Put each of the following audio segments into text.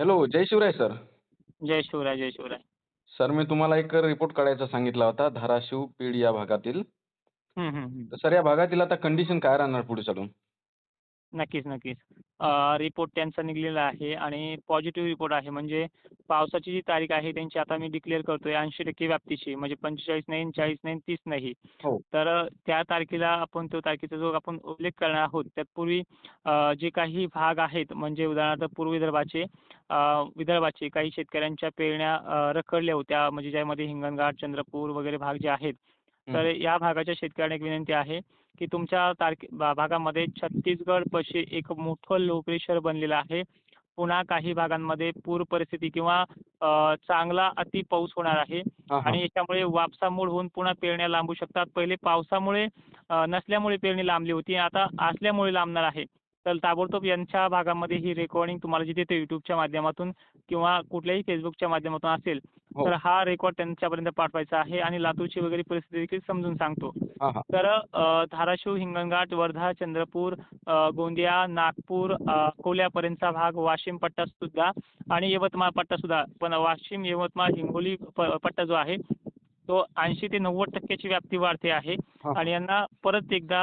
Hello जय Shivray sir जय शिवराय जय शिवराय. सर मी तुम्हाला एक रिपोर्ट काढायचा सांगितला होता धाराशिव बीड या भागातील. तर सर या भागातील आता कंडिशन काय राहणार पुढे चालून? नक्कीच नक्कीच. रिपोर्ट त्यांचा निघालेला आहे आणि पॉझिटिव्ह रिपोर्ट आहे. म्हणजे पावसाची जी तारीख आहे त्यांची आता मी डिक्लेअर करतोय ऐंशी टक्के व्याप्तीची. म्हणजे पंचेचाळीस नाही चाळीस नाही तीस नाही. हो. तर त्या तारखेला आपण तो तारखेचा जो आपण उल्लेख करणार आहोत त्यापूर्वी जे काही भाग आहेत म्हणजे उदाहरणार्थ पूर्व विदर्भाचे विदर्भाचे काही शेतकऱ्यांच्या पेरण्या रखडल्या होत्या. म्हणजे ज्यामध्ये हिंगणघाट चंद्रपूर वगैरे भाग जे आहेत. तर या भागाच्या शेतकऱ्यांना एक विनंती आहे की तुमच्या तारखे भा- भागामध्ये छत्तीसगड पशी एक मोठं लो प्रेशर बनलेलं आहे. पुन्हा काही भागांमध्ये पूर परिस्थिती किंवा चांगला अति पाऊस होणार आहे. आणि याच्यामुळे वापसामूळ होऊन पुन्हा पेरण्या लांबू शकतात. पहिले पावसामुळे नसल्यामुळे पेरणी लांबली होती. आता असल्यामुळे लांबणार आहे. तर ताबडतोब यांच्या भागामध्ये ही रेकॉर्डिंग तुम्हाला जिथे ते युट्यूबच्या माध्यमातून किंवा कुठल्याही फेसबुकच्या माध्यमातून असेल हो. तर हा रेकॉर्ड त्यांच्यापर्यंत पाठवायचा आहे आणि लातूरची वगैरे परिस्थिती देखील समजून सांगतो. हा तर अ, धाराशिव हिंगणघाट वर्धा चंद्रपूर अ, गोंदिया नागपूर अ, अकोल्यापर्यंतचा भाग वाशिम पट्टा सुद्धा आणि यवतमाळ पट्टा सुद्धा. पण वाशिम यवतमाळ हिंगोली प- पट्टा जो आहे तो ऐंशी ते नव्वद टक्क्याची व्याप्ती वाढते आहे. आणि यांना परत एकदा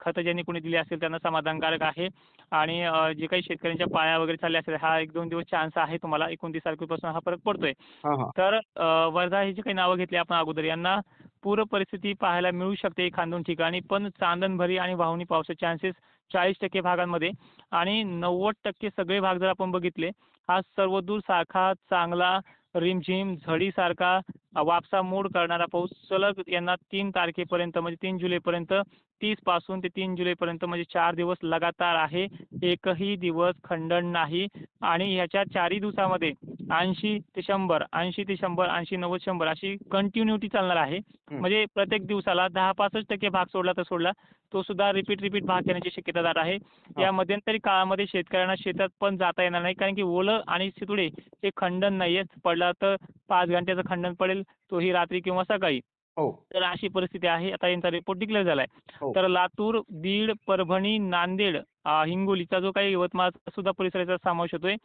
खतं ज्यांनी कोणी दिली असेल त्यांना समाधानकारक आहे. आणि जे काही शेतकऱ्यांच्या पाळ्या वगैरे चालल्या असेल हा एक दोन दिवस चान्स आहे तुम्हाला. एकोणतीस तारखेपासून हा फरक पडतोय. तर वर्धा ही जी काही नावं घेतली आपण अगोदर यांना पूर परिस्थिती पाहायला मिळू शकते खांदून ठिकाणी पण चांदणभरी आणि वाहुणी पावसाचे चान्सेस चाळीस टक्के भागांमध्ये. आणि नव्वद टक्के सगळे भाग जर आपण बघितले हा सर्वदूर सारखा चांगला रिमझिम झडीसारखा वापसा मूड करणारा पाऊस. सलग यांना तीन तारखेपर्यंत म्हणजे तीन जुलैपर्यंत तीसपासून ते तीन जुलैपर्यंत म्हणजे चार दिवस लगातार आहे. एकही दिवस खंडन नाही. आणि ह्याच्या चारही दिवसामध्ये ऐंशी ते शंभर ऐंशी ते शंभर ऐंशी नव्वद शंभर अशी कंटिन्युटी चालणार आहे. म्हणजे प्रत्येक दिवसाला दहा पासष्ट टक्के भाग सोडला तर सोडला. तो सुद्धा रिपीट रिपीट भाग येण्याची शक्यता दाट आहे. या मध्यंतरी काळामध्ये शेतकऱ्यांना शेतात पण जाता येणार नाही. कारण की ओलं आणि शितुडे हे खंडन नाही आहे पडला तर पाच घंट्याचं खंडन पडेल. तोही रात्री किंवा सकाळी. हो. तर अशी परिस्थिती आहे. आता यांचा रिपोर्ट डिक्लेअर झालाय. हो. तर लातूर बीड परभणी नांदेड हिंगोलीचा जो काही यवतमाळ सुद्धा परिसराचा समावेश होतोय.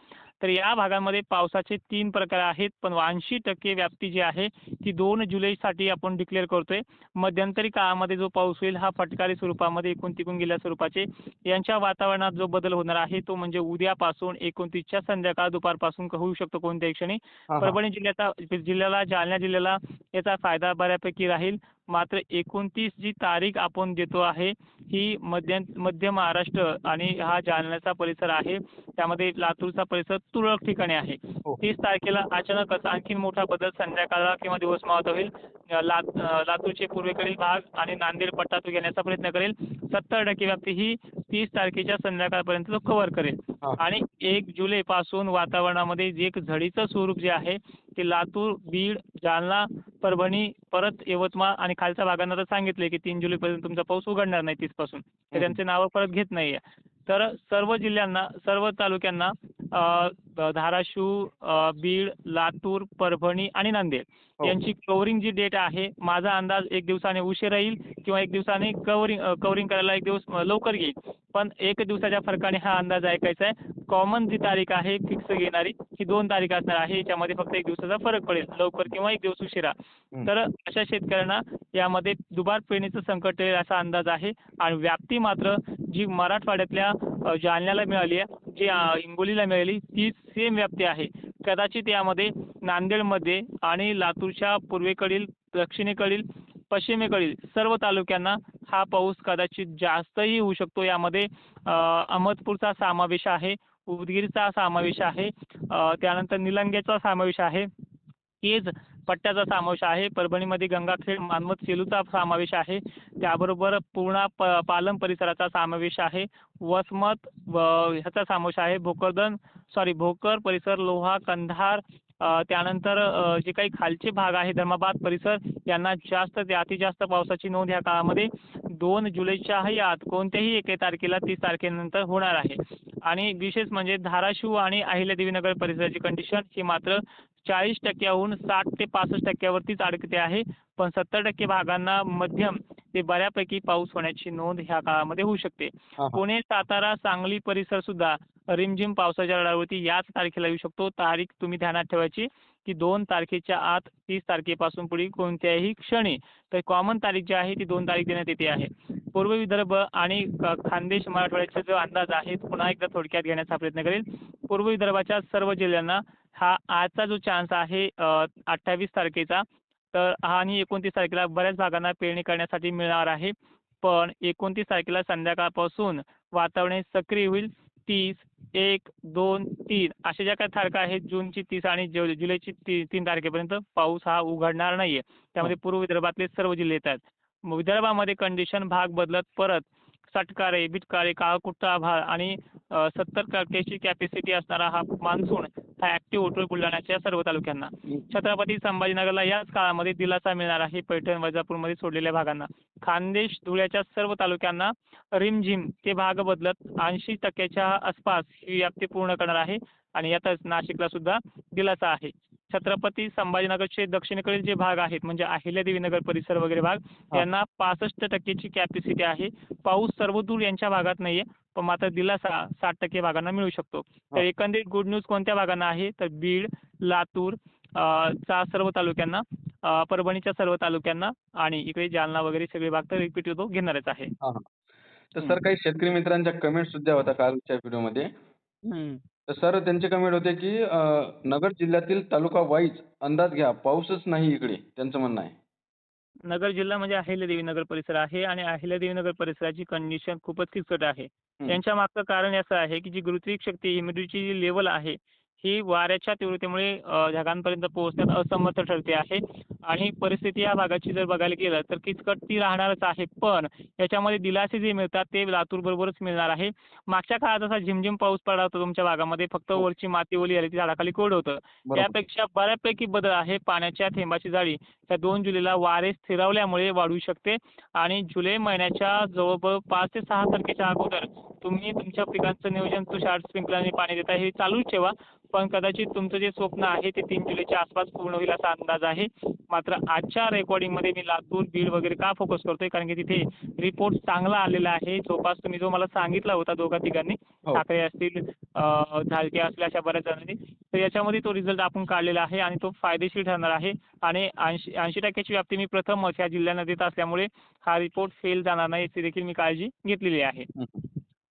तर या भागामध्ये पावसाचे तीन प्रकार आहेत पण ऐंशी टक्के व्याप्ती जी आहे ती दोन जुलैसाठी आपण डिक्लेअर करतोय. मध्यंतरी काळामध्ये जो पाऊस होईल हा फटकारी स्वरूपामध्ये एकूण तिकून गेल्या स्वरूपाचे. यांच्या वातावरणात जो बदल होणार आहे तो म्हणजे उद्यापासून एकोणतीसच्या संध्याकाळ दुपारपासून होऊ शकतो कोणत्याही क्षणी. परभणी जिल्ह्याचा जिल्ह्याला जालना जिल्ह्याला याचा फायदा बऱ्यापैकी राहील. मात्र एकोणतीस जी तारीख आपण देतो आहे ही मध्य मध्य महाराष्ट्र आणि हा जालन्याचा परिसर आहे. त्यामध्ये लातूरचा परिसर तुरळक ठिकाणी आहे. हो. तीस तारखेला अचानकच आणखीन मोठा बदल संध्याकाळला किंवा दिवस मावत होईल. लात लातूरचे पूर्वेकडील भाग आणि नांदेड पट्टा तो घेण्याचा प्रयत्न करेल. सत्तर टक्के व्याप्ती ही तीस तारखेच्या संध्याकाळपर्यंत तो कव्हर करेल. आणि एक जुलै पासून वातावरणामध्ये जे एक झडीचं स्वरूप जे आहे ते लातूर बीड जालना परभणी परत यवतमाळ आणि खालच्या भागांना तर सांगितले की तीन जुलैपर्यंत तुमचा पाऊस उघडणार नाही तीसपासून तर. त्यांचे नावं परत घेत नाहीये तर सर्व जिल्ह्यांना सर्व तालुक्यांना धाराशिव बीड लातूर परभणी आणि नांदेड हो. यांची कव्हरिंग जी डेट आहे माझा अंदाज एक दिवसाने उशिरा येईल किंवा एक दिवसाने कव्हरिंग कव्हरिंग करायला एक दिवस लवकर येईल पण एक दिवसाच्या फरकाने हा अंदाज ऐकायचा आहे कॉमन जी तारीख आहे फिक्स घेणारी ही दोन तारीख असणार आहे. याच्यामध्ये फक्त एक दिवसाचा फरक पडेल लवकर किंवा एक दिवस उशिरा. तर अशा शेतकऱ्यांना यामध्ये दुबार पेरणीचं संकट येईल असा अंदाज आहे. आणि व्याप्ती मात्र जी मराठवाड्यातल्या जालन्याला मिळाली आहे जी हिंगोलीला मिळाली ती सेम व्याप्ती आहे. कदाचित यामध्ये नांदेडमध्ये आणि लातूरच्या पूर्वेकडील दक्षिणेकडील पश्चिमेकडील सर्व तालुक्यांना हा पाऊस कदाचित जास्तही होऊ शकतो. यामध्ये अहमदपूरचा समावेश आहे. उदगीरचा समावेश आहे. त्यानंतर निलंगेचा समावेश आहे. केज पट्ट्याचा समावेश आहे. परभणीमध्ये गंगाखेड मानवत सेलूचा समावेश आहे. त्याबरोबर पूर्णा प पालम परिसराचा समावेश आहे. वसमत व ह्याचा समावेश आहे. भोकरदन सॉरी भोकर परिसर लोहा कंधार त्यानंतर जे काही खालचे भाग आहे धर्माबाद परिसर यांना जास्त ते अतिजास्त पावसाची नोंद या काळामध्ये दोन जुलैच्याही आत कोणत्याही एके तारखेला तीस तारखेनंतर होणार आहे. आणि विशेष म्हणजे धाराशिव आणि अहिल्यादेवीनगर परिसराची कंडिशन ही मात्र चाळीस टक्क्याहून साठ ते पासष्ट टक्क्यावरतीच अडकते आहे पण सत्तर टक्के भागांना मध्यम ते बऱ्यापैकी पाऊस होण्याची नोंद ह्या काळामध्ये होऊ शकते. पुणे सातारा सांगली परिसर सुद्धा रिमझिम पावसाच्या रडावरती याच तारखेला येऊ शकतो. तारीख तुम्ही ध्यानात ठेवायची की दोन तारखेच्या आत तीस तारखेपासून पुढील कोणत्याही क्षणी तर कॉमन तारीख जी आहे ती दोन तारीख देण्यात येते आहे. पूर्व विदर्भ आणि क- खानदेश मराठवाड्याचा जो अंदाज आहे पुन्हा एकदा थोडक्यात घेण्याचा प्रयत्न करेल. पूर्व विदर्भाच्या सर्व जिल्ह्यांना हा आजचा जो चान्स आहे अठ्ठावीस तारखेचा तर हा आणि एकोणतीस तारखेला बऱ्याच भागांना पेरणी करण्यासाठी मिळणार आहे. पण एकोणतीस तारखेला संध्याकाळपासून वातावरण सक्रिय होईल. तीस एक दोन तीन अशा ज्या काही तारखा आहेत जूनची तीस आणि जु जुलैची ती तीन तारखेपर्यंत पाऊस हा उघडणार नाही आहे त्यामध्ये पूर्व विदर्भातले सर्व जिल्हे येतात. विदर्भामध्ये कंडिशन भाग बदलत परत सटकारे बिटकारे काळकुट्टा आभाळ आणि सत्तर टक्क्याची कॅपॅसिटी असणारा हा मान्सून हा ॲक्टिव्ह होतोय बुलढाण्याच्या सर्व तालुक्यांना. छत्रपती संभाजीनगरला याच काळामध्ये दिलासा मिळणार आहे पैठण वैजापूरमध्ये सोडलेल्या भागांना. खानदेश धुळ्याच्या सर्व तालुक्यांना रिमझिम ते भाग बदलत ऐंशी टक्क्याच्या आसपास ही व्याप्ती पूर्ण करणार आहे आणि यातच नाशिकला सुद्धा दिलासा आहे. छत्रपती संभाजीनगरचे दक्षिणेकडील जे भाग आहेत म्हणजे अहिल्यादेवी नगर परिसर वगैरे भाग यांना पासष्ट टक्केची कॅपॅसिटी आहे. पाऊस सर्वदूर यांच्या भागात नाहीये पण मात्र दिलासा साठ टक्के भागांना मिळू शकतो. तर. एकंदरीत गुड न्यूज कोणत्या भागांना आहे? तर बीड लातूर चा सर्व तालुक्यांना परभणीच्या सर्व तालुक्यांना आणि इकडे जालना वगैरे सगळे भाग तर रिपीट तो घेणारच आहे. तर सर काही शेतकरी मित्रांच्या कमेंट सुद्धा होत्या कालच्या व्हिडिओमध्ये तर सर त्यांचे कमेंट होते की नगर जिल्ह्यातील तालुका वाईज अंदाज घ्या. पाऊसच नाही इकडे त्यांचं म्हणणं आहे. नगर जिल्हा म्हणजे अहिल्यादेवी नगर परिसर आहे आणि अहिल्यादेवी नगर परिसराची कंडिशन खूपच किचकट आहे. यांच्या मागचं कारण असं आहे की जी गुरुत्विक शक्ती ह्युमिडिटीची जी लेवल आहे ही वाऱ्याच्या तीव्रतेमुळे ढगांपर्यंत पोहोचण्यात असमर्थ ठरते आहे. आणि परिस्थिती या भागाची जर बघायला गेलं तर किचकट ती राहणारच आहे. पण याच्यामध्ये दिलासे जे मिळतात ते लातूर बरोबरच मिळणार आहे. मागच्या काळात जसा झिमझिम पाऊस पडला होता तुमच्या भागामध्ये. फक्त हो. वरची माती ओली आली ती झाडाखाली कोरड होतं. त्यापेक्षा बऱ्यापैकी बदल आहे पाण्याच्या थेंबाची जाडी त्या दोन जुलैला वारे स्थिरावल्यामुळे वाढू शकते. आणि जुलै महिन्याच्या जवळपास पाच ते सहा तारखेच्या अगोदर तुम्ही तुमच्या पिकांचं नियोजन तुषार स्प्रिंकलरने पाणी देता हे चालूच ठेवा. पण कदाचित तुमचं जे स्वप्न आहे ते तीन जुलैच्या आसपास पूर्ण होईल असा अंदाज आहे. मात्र आजच्या रेकॉर्डिंगमध्ये मी लातूर बीड वगैरे का फोकस करतोय? कारण की तिथे रिपोर्ट चांगला आलेला आहे. जवळपास तुम्ही जो मला सांगितला होता दोघा तिघांनी हो. ठाकरे असतील झालके असतील अशा बऱ्याच जणांनी तर याच्यामध्ये तो रिझल्ट आपण काढलेला आहे आणि तो फायदेशीर ठरणार आहे. आणि ऐंशी ऐंशी टक्क्याची व्याप्ती मी प्रथमच या जिल्ह्यांना देत असल्यामुळे हा रिपोर्ट फेल जाणार नाही याची देखील मी काळजी घेतलेली आहे.